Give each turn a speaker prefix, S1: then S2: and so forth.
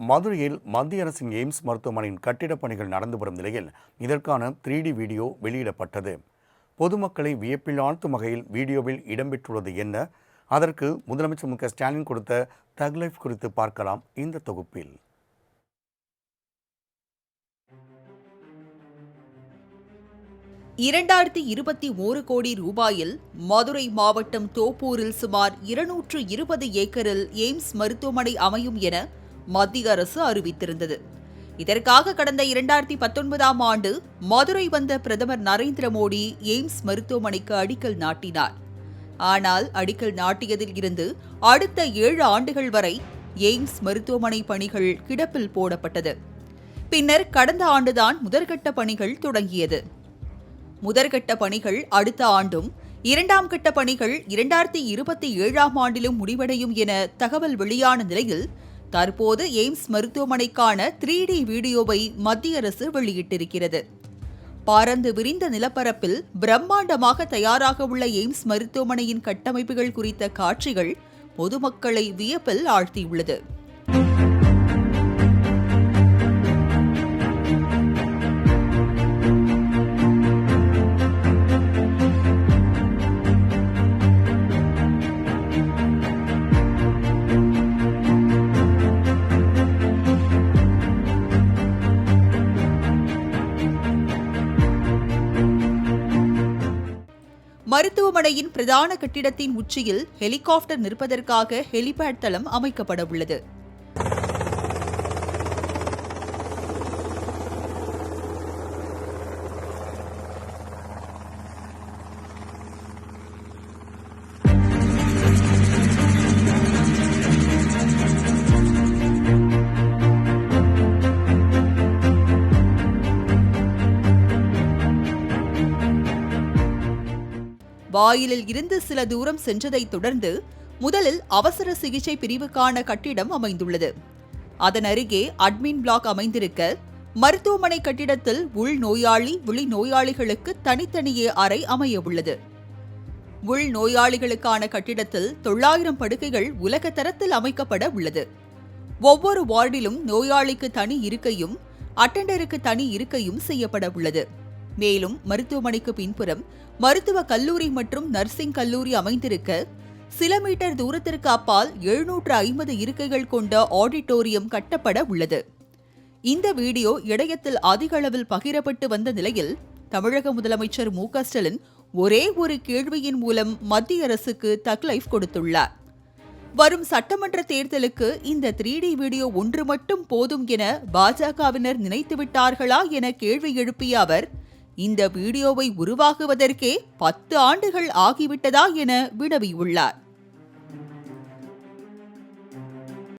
S1: மதுரையில் மத்திய அரசின் எய்ம்ஸ் மருத்துவமனையின் கட்டிடப் பணிகள் நடந்து வரும் நிலையில் இதற்கான த்ரீ டி வீடியோ வெளியிடப்பட்டது. பொதுமக்களை வியப்பில் ஆழ்த்தும் வகையில் வீடியோவில் இடம்பெற்றுள்ளது என்ன? அதற்கு முதலமைச்சர் மு க ஸ்டாலின் கொடுத்த தக்லைஃப் குறித்து பார்க்கலாம் இந்த தொகுப்பில்.
S2: இரண்டாயிரத்தி இருபத்தி ஓரு கோடி ரூபாயில் மதுரை மாவட்டம் தோப்பூரில் சுமார் இருநூற்று இருபது ஏக்கரில் எய்ம்ஸ் மருத்துவமனை அமையும் என மத்திய அரசு அறிவித்திருந்தது. இதற்காக கடந்த இரண்டாயிரத்தி பத்தொன்பதாம் ஆண்டு மதுரை வந்த பிரதமர் நரேந்திர மோடி எய்ம்ஸ் மருத்துவமனைக்கு அடிக்கல் நாட்டினார். ஆனால் அடிக்கல் நாட்டியதில் இருந்து அடுத்த ஏழு ஆண்டுகள் வரை எய்ம்ஸ் மருத்துவமனை பணிகள் கிடப்பில் போடப்பட்டது. பின்னர் கடந்த ஆண்டுதான் முதற்கட்ட பணிகள் தொடங்கியது. முதற்கட்ட பணிகள் அடுத்த ஆண்டும் இரண்டாம் கட்ட பணிகள் இரண்டாயிரத்தி இருபத்தி ஏழாம் ஆண்டிலும் முடிவடையும் என தகவல் வெளியான நிலையில் தற்போது எய்ம்ஸ் மருத்துவமனைக்கான த்ரீ டி வீடியோவை மத்திய அரசு வெளியிட்டிருக்கிறது. பாரந்து விரிந்த நிலப்பரப்பில் பிரம்மாண்டமாக தயாராக உள்ள எய்ம்ஸ் மருத்துவமனையின் கட்டமைப்புகள் குறித்த காட்சிகள் பொதுமக்களை வியப்பில் ஆழ்த்தியுள்ளது. மருத்துவமனையின் பிரதான கட்டிடத்தின் உச்சியில் ஹெலிகாப்டர் நிற்பதற்காக ஹெலிபேட் தளம் அமைக்கப்பட உள்ளது வாயிலில் இருந்து சில தூரம் சென்றதைத் தொடர்ந்து முதலில் அவசர சிகிச்சை பிரிவுக்கான கட்டிடம் அமைந்துள்ளது. அதன் அருகே அட்மின் பிளாக் அமைந்திருக்க மருத்துவமனை கட்டிடத்தில் உள் நோயாளி வெளி நோயாளிகளுக்கு தனித்தனியே அறை அமைய உள்ளது. உள் நோயாளிகளுக்கான கட்டிடத்தில் தொள்ளாயிரம் படுக்கைகள் உலக தரத்தில் அமைக்கப்பட உள்ளது. ஒவ்வொரு வார்டிலும் நோயாளிக்கு தனி இருக்கையும் அட்டெண்டருக்கு தனி இருக்கையும் செய்யப்பட உள்ளது. மேலும் மருத்துவமனைக்கு பின்புறம் மருத்துவ கல்லூரி மற்றும் நர்சிங் கல்லூரி அமைந்திருக்க சில மீட்டர் தூரத்திற்கு அப்பால் எழுநூற்று ஐம்பது இருக்கைகள் கொண்ட ஆடிட்டோரியம் கட்டப்பட உள்ளது. இந்த வீடியோ இடையத்தில் அதிக அளவில் பகிரப்பட்டு வந்த நிலையில் தமிழக முதலமைச்சர் மு ஸ்டாலின் ஒரே ஒரு கேள்வியின் மூலம் மத்திய அரசுக்கு தக்லைஃப் கொடுத்துள்ளார். வரும் சட்டமன்ற தேர்தலுக்கு இந்த த்ரீ டி வீடியோ ஒன்று மட்டும் போதும் என பாஜகவினர் நினைத்துவிட்டார்களா என கேள்வி எழுப்பிய அவர் இந்த வீடியோவை உருவாக்குவதற்கே பத்து ஆண்டுகள் ஆகிவிட்டதா என வினவியுள்ளார்.